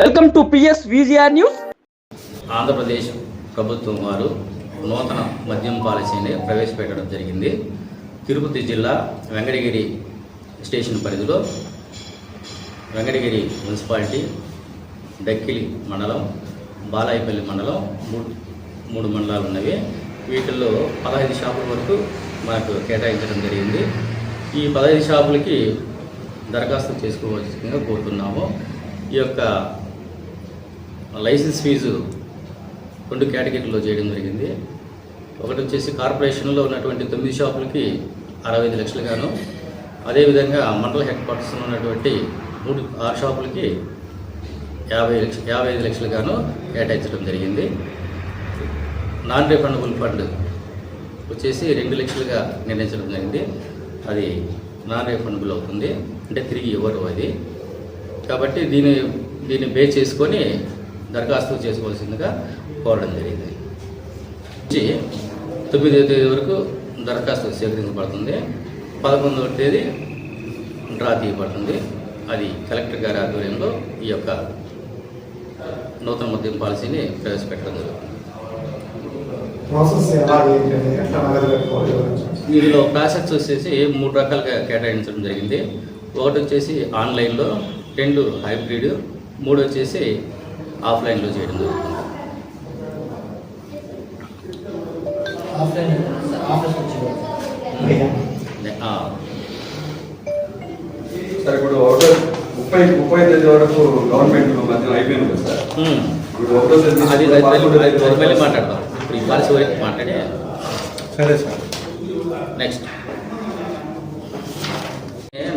Welcome to PS VGR news. Andhra Pradesh ప్రభుత్వం వారు నూతన మద్యం పాలసీని ప్రవేశపెట్టడం జరిగింది. తిరుపతి జిల్లా వెంకటగిరి స్టేషన్ పరిధిలో వెంకటగిరి మున్సిపాలిటీ డక్కిలి మండలం బాలాయిపల్లి మండలం మూడు మూడు మండలాలు ఉన్నవి. వీటిల్లో పదహైదు షాపుల వరకు మనకు కేటాయించడం జరిగింది. ఈ పదహైదు షాపులకి దరఖాస్తు చేసుకోవాల్సిందిగా కోరుతున్నాము. ఈ యొక్క లైసెన్స్ ఫీజు రెండు కేటగిరీలో చేయడం జరిగింది. ఒకటి వచ్చేసి కార్పొరేషన్లో ఉన్నటువంటి తొమ్మిది షాపులకి అరవై ఐదు లక్షలు గాను అదేవిధంగా మండల హెడ్ క్వార్టర్స్లో ఉన్నటువంటి మూడు ఆరు షాపులకి యాభై లక్ష యాభై ఐదు లక్షలు గాను కేటాయించడం జరిగింది. నాన్ రిఫండబుల్ ఫండ్ వచ్చేసి రెండు లక్షలుగా నిర్ణయించడం జరిగింది. అది నాన్ రిఫండబుల్ అవుతుంది. అంటే తిరిగి ఇవ్వరు అది. కాబట్టి దీన్ని దీన్ని బేస్ చేసుకొని దరఖాస్తు చేసుకోవాల్సిందిగా కోరడం జరిగింది. నుంచి తొమ్మిదో తేదీ వరకు దరఖాస్తు స్వీకరించబడుతుంది పదకొండవ తేదీ డ్రా తీయబడుతుంది. అది కలెక్టర్ గారి ఆధ్వర్యంలో ఈ యొక్క నూతన మద్యం పాలసీని ప్రవేశపెట్టడం జరుగుతుంది. ఇందులో ప్రాసెస్ వచ్చేసి మూడు రకాలుగా కేటాయించడం జరిగింది. ఒకటి వచ్చేసి ఆన్లైన్లో రెండు హైబ్రిడ్ మూడు వచ్చేసి ఆఫ్లైన్లో చేయడం జరుగుతుంది. సార్ ఇప్పుడు ఒకటో ముప్పై ముప్పై తేదీ వరకు గవర్నమెంట్ మధ్య అయిపోయింది కదా సార్. ఇప్పుడు ఒకటో తేదీ మళ్ళీ మాట్లాడదాం ఇప్పుడు ఈ పాలసీ వరకు మాట్లాడి సరే సార్. నెక్స్ట్.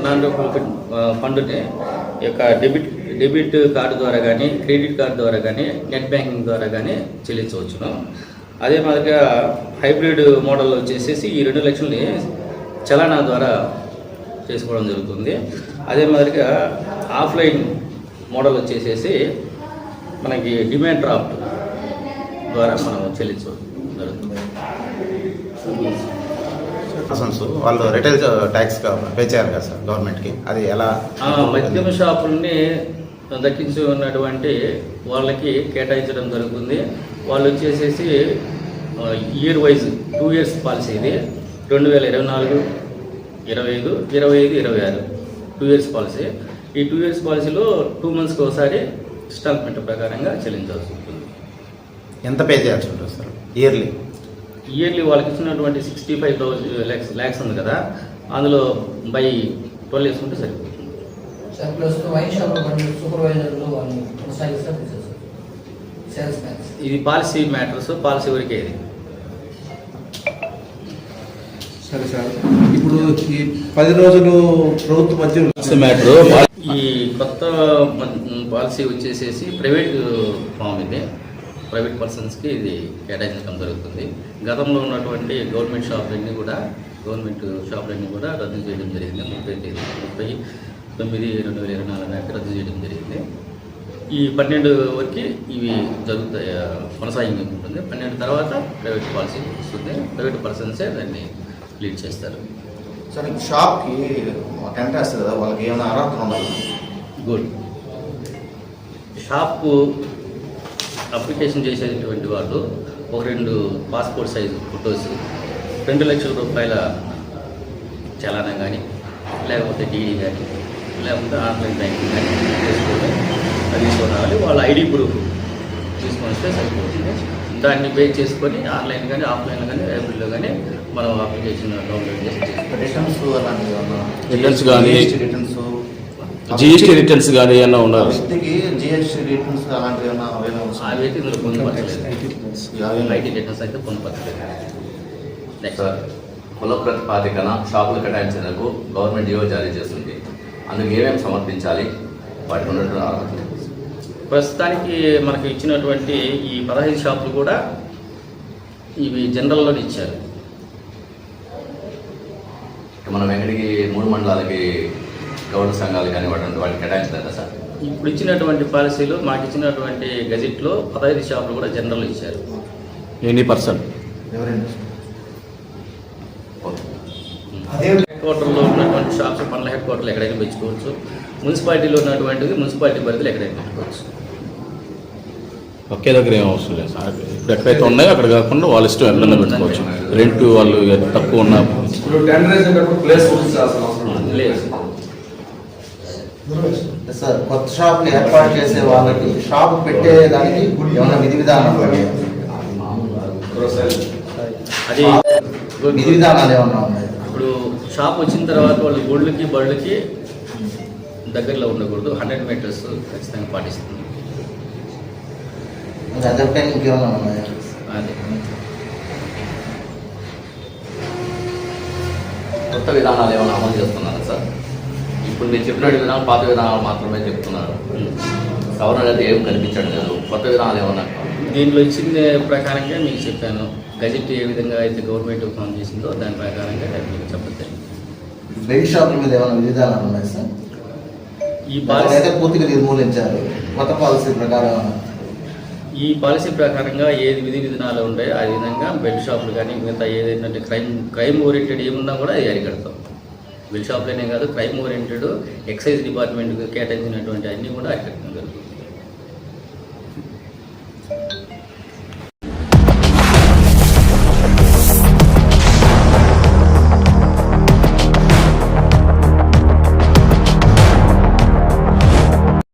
నాన్ ప్రాఫిట్ ఫండ్ని యొక్క డెబిట్ డెబిట్ కార్డు ద్వారా కానీ క్రెడిట్ కార్డు ద్వారా కానీ నెట్ బ్యాంకింగ్ ద్వారా కానీ చెల్లించవచ్చును. అదే మాదిరిగా హైబ్రిడ్ మోడల్ వచ్చేసేసి ఈ రెండు లక్షల్ని చలానా ద్వారా చేసుకోవడం జరుగుతుంది. అదే మాదిరిగా ఆఫ్లైన్ మోడల్ వచ్చేసేసి మనకి డిమాండ్ డ్రాఫ్ట్ ద్వారా మనం చెల్లించవచ్చు జరుగుతుంది పర్సన్స్ వాళ్ళు రిటైల్ ట్యాక్స్ పే చేయాలి కదా సార్ గవర్నమెంట్కి అది ఎలా? మద్యం షాపుల్ని దక్కించి ఉన్నటువంటి వాళ్ళకి కేటాయించడం జరుగుతుంది. వాళ్ళు వచ్చేసేసి year wise two years policy ఇది. రెండు వేల ఇరవై నాలుగు ఇరవై ఐదు ఇరవై ఐదు ఇరవై ఆరు. టూ ఇయర్స్ పాలసీ ఈ టూ ఇయర్స్ పాలసీలో టూ మంత్స్కి ఒకసారి ఇన్స్టాల్మెంట్ ప్రకారంగా చెల్లించాల్సి ఉంటుంది. ఎంత పే చేయాల్సి ఉంటుంది సార్? ఇయర్లీ ఇయర్లీ వాళ్ళకి ఇచ్చినటువంటి sixty five thousand lakhs lakhs ఉంది కదా. అందులో బై ట్వెల్వ్ వేసుకుంటే సరిపోతుంది. సార్ ప్లస్ వైన్ షాప్ బండి సూపర్వైజర్లు వాళ్ళు కొనసాగిస్తారు తీసేస్తారు సేల్స్ మ్యాన్స్ ఇది పాలసీ మ్యాటర్స్ పాలసీ వరకే ఇది. సరే సార్ ఇప్పుడు ఈ పది రోజులు ప్రభుత్వ మధ్య ఈ కొత్త పాలసీ వచ్చేసేసి ప్రైవేట్ ఫామ్ ఇది. ప్రైవేట్ పర్సన్స్కి ఇది కేటాయించడం జరుగుతుంది. గతంలో ఉన్నటువంటి గవర్నమెంట్ షాపులన్నీ కూడా గవర్నమెంట్ షాపులన్నీ కూడా రద్దు చేయడం జరిగింది. ముప్పై తేదీ ముప్పై తొమ్మిది రెండు వేల ఇరవై నాలుగు నాటికి రద్దు చేయడం జరిగింది. ఈ పన్నెండు వరకు ఇవి జరుగుతాయి కొనసాగింపు ఉంటుంది పన్నెండు తర్వాత ప్రైవేట్ పాలసీ వస్తుంది. ప్రైవేట్ పర్సన్సే దాన్ని లీడ్ చేస్తారు. సార్ షాప్కి టెంట్ వేస్తారు కదా వాళ్ళకి ఏమైనా అర్హత ఉండాలి? గుడ్. షాపు అప్లికేషన్ చేసేటువంటి వాళ్ళు ఒక రెండు పాస్పోర్ట్ సైజు ఫొటోస్ రెండు లక్షల రూపాయల చలానా కానీ లేకపోతే డీడీ కానీ లేకపోతే ఆన్లైన్ బ్యాంకింగ్ కానీ చేసుకొని అది తీసుకొని రావాలి వాళ్ళ ఐడి ప్రూఫ్ తీసుకొని వస్తే సరిపోతుంది. దాన్ని పే చేసుకొని ఆన్లైన్ కానీ ఆఫ్లైన్ కానీ హైబ్రిడ్లో కానీ మనం అప్లికేషన్ డౌన్లోడ్ చేసి రిటర్న్స్ Returns గానీ- రిటర్న్స్ జిఎస్టీ రిటర్న్స్ కానీ ఏమన్నా ఉన్నారు? వ్యక్తికి జిఎస్టీ రిటర్న్స్ అలాంటివి ఏమన్నా పొందుపరచలేదు ఐటీ రిటర్న్స్. అయితే పొందుపరచలేదు కుల ప్రతిపాదికన షాపులు కేటాయించేందుకు గవర్నమెంట్ జీవో జారీ చేస్తుంది. అందుకు ఏమేమి సమర్పించాలి? వాటికి ఉన్నటువంటి అర్హతలు ప్రస్తుతానికి మనకు ఇచ్చినటువంటి ఈ పదహైదు షాపులు కూడా ఇవి జనరల్లోనే ఇచ్చారు. మన వెంకటికి మూడు మండలాలకి గౌరవ సంఘాలు కానీ వాటి వాటికి కేటాయించలేదా సార్? ఇప్పుడు ఇచ్చినటువంటి పాలసీలు మాకు ఇచ్చినటువంటి గజెట్లో పదహైదు షాపులు కూడా జనరల్ ఇచ్చారు. Any person. ఎవరైనా. ఓకే. అదే హెడ్ క్వార్టర్లో ఉన్నటువంటి షాప్స్ పనుల హెడ్ క్వార్టర్లు ఎక్కడైనా పెంచుకోవచ్చు. మున్సిపాలిటీలో ఉన్నటువంటిది మున్సిపాలిటీ పరిధిలో ఎక్కడైనా పెట్టుకోవచ్చు ఒకే దగ్గర ఏం అవసరం లేదు సార్. ఇప్పుడు ఎక్కడైతే ఉన్నాయో అక్కడ కాకుండా వాళ్ళ ఇష్టం ఎక్కడన్నా పెట్టుకోవచ్చు. రెంట్ వాళ్ళు తక్కువ ఉన్న. లేదు. సార్ కొత్త షాప్ ఏర్పాటు చేసే వాళ్ళకి షాప్ పెట్టేదానికి ఏమైనా విధి విధానం. అది విధి విధానాలు ఏమన్నా ఉన్నాయి? ఇప్పుడు షాప్ వచ్చిన తర్వాత వాళ్ళు గోల్డ్లకి బళ్ళకి దగ్గరలో ఉండకూడదు. హండ్రెడ్ మీటర్స్ ఖచ్చితంగా పాటిస్తుంది. అదొకటే ఇంకేమైనా ఉన్నాయా? అదే. కొత్త విధానాలు ఏమైనా అమలు చేస్తున్నారా సార్? ఇప్పుడు మీరు చెప్పినట్టు విధానం పాత విధానాలు మాత్రమే చెప్తున్నారు. సవరణ అయితే ఏం కనిపించడం లేదు. కొత్త విధానాలు ఏమన్నా? దీంట్లో ఇచ్చిన ప్రకారంగా మీకు చెప్పాను. గజెట్ ఏ విధంగా అయితే గవర్నమెంట్ ఫామ్ చేసిందో దాని ప్రకారంగా మీకు చెప్పచ్చు బెల్ట్ షాపుల మీద ఏమైనా విధి విధానాలు ఉన్నాయి సార్? ఈ పాలసీ అయితే పూర్తిగా నిర్మూలించారు కొత్త పాలసీ ప్రకారం ఈ పాలసీ ప్రకారంగా ఏది విధి విధానాలు ఉంటాయో ఆ విధంగా బెల్ట్ షాపులు కానీ మిగతా ఏదైతే క్రైమ్ క్రైమ్ ఓరియంటెడ్ ఏమున్నా కూడా అది అరికడతాం. బెల్ట్ షాప్లోనే కాదు క్రైమ్ ఓరియంటెడ్ ఎక్సైజ్ డిపార్ట్మెంట్కి కేటాయించినటువంటి అన్నీ కూడా అరికట్టడం జరుగుతుంది.